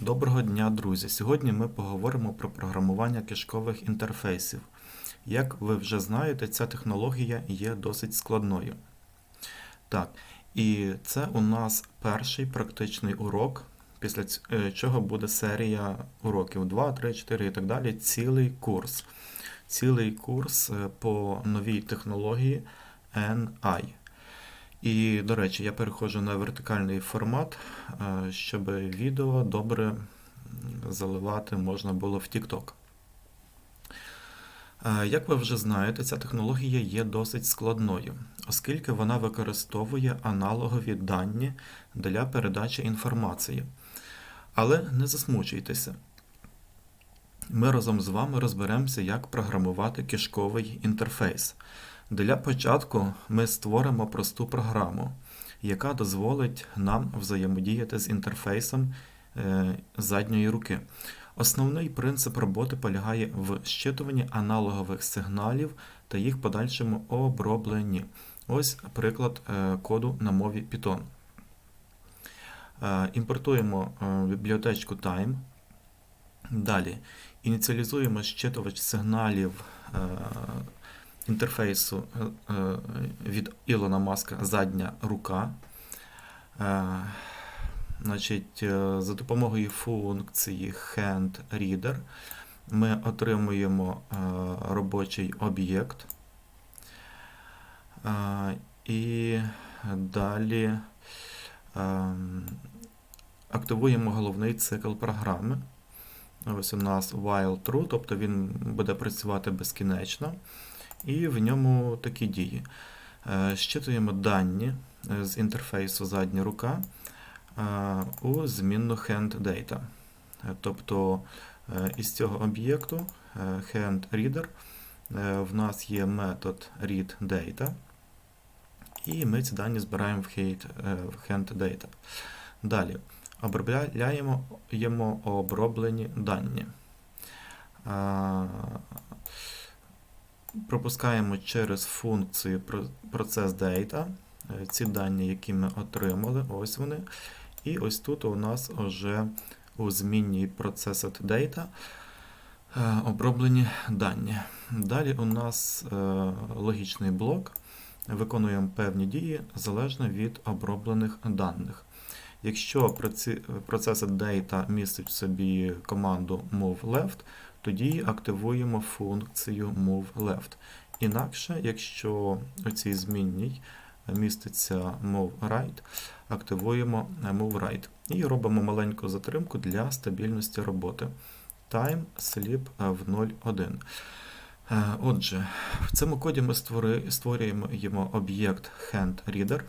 Доброго дня, друзі! Сьогодні ми поговоримо про програмування кишкових інтерфейсів. Як ви вже знаєте, ця технологія є досить складною. Так, і це у нас перший практичний урок, після е, чого буде серія уроків 2, 3, 4 і так далі. Цілий курс. Цілий курс е, по новій технології NI. І, до речі, я переходжу на вертикальний формат, е, щоб відео добре заливати можна було в TikTok. Е, Як ви вже знаєте, ця технологія є досить складною, оскільки вона використовує аналогові дані для передачі інформації. Але не засмучуйтеся. Ми разом з вами розберемося, як програмувати кишковий інтерфейс. Для початку ми створимо просту програму, яка дозволить нам взаємодіяти з інтерфейсом е, задньої руки. Основний принцип роботи полягає в щитуванні аналогових сигналів та їх подальшому обробленні. Ось приклад е, коду на мові Python. Е, Імпортуємо бібліотечку Time. Далі ініціалізуємо щитувач сигналів інтерфейсу е, е, від Ілона Маска задня рука. Е, Значить, за допомогою функції HandReader ми отримуємо робочий об'єкт. І далі активуємо головний цикл програми. Ось у нас while true, тобто він буде працювати безкінечно. І в ньому такі дії. Е, Щитуємо дані е, з інтерфейсу задня рука е, у змінну handData. Тобто із цього об'єкту handReader в нас є метод readData, і ми ці дані збираємо в handData. Далі обробляємоємо оброблені дані. Пропускаємо через функцію про- processData е, ці дані, які ми отримали, ось вони. І ось тут у нас вже у змінній processed е, оброблені дані. Далі у нас е, логічний блок. Виконуємо певні дії залежно від оброблених даних. Якщо процесор data містить в собі команду move left, тоді активуємо функцію move left. Інакше, якщо у цій змінній міститься move right, активуємо move right і робимо маленьку затримку для стабільності роботи. Time sleep в 0,1. Е, Отже, в цьому коді ми створюємо об'єкт handReader,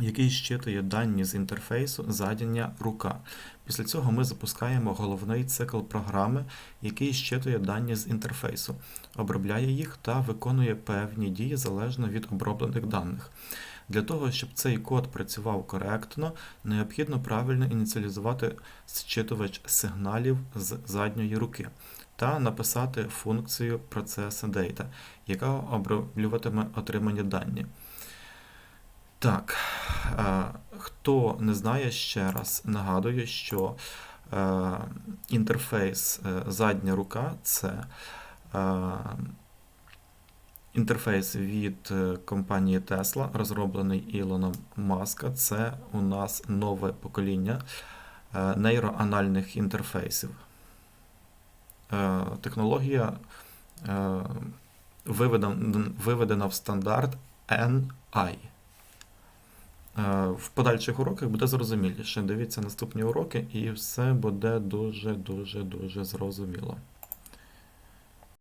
який щитує дані з інтерфейсу задня рука. Після цього ми запускаємо головний цикл програми, який щитує дані з інтерфейсу, обробляє їх та виконує певні дії залежно від оброблених даних. Для того, щоб цей код працював коректно, необхідно правильно ініціалізувати зчитувач сигналів з задньої руки та написати функцію processData, яка оброблюватиме отримані дані. Так, хто не знає ще раз, нагадую, що е, інтерфейс е, задня рука це е, інтерфейс від е, компанії Tesla, розроблений Ілоном Маска. Це у нас нове покоління е, нейроанальних інтерфейсів. Е, Технологія е, виведена в стандарт NI. Е, В подальших уроках буде зрозуміліше. Дивіться наступні уроки, і все буде дуже-дуже дуже зрозуміло.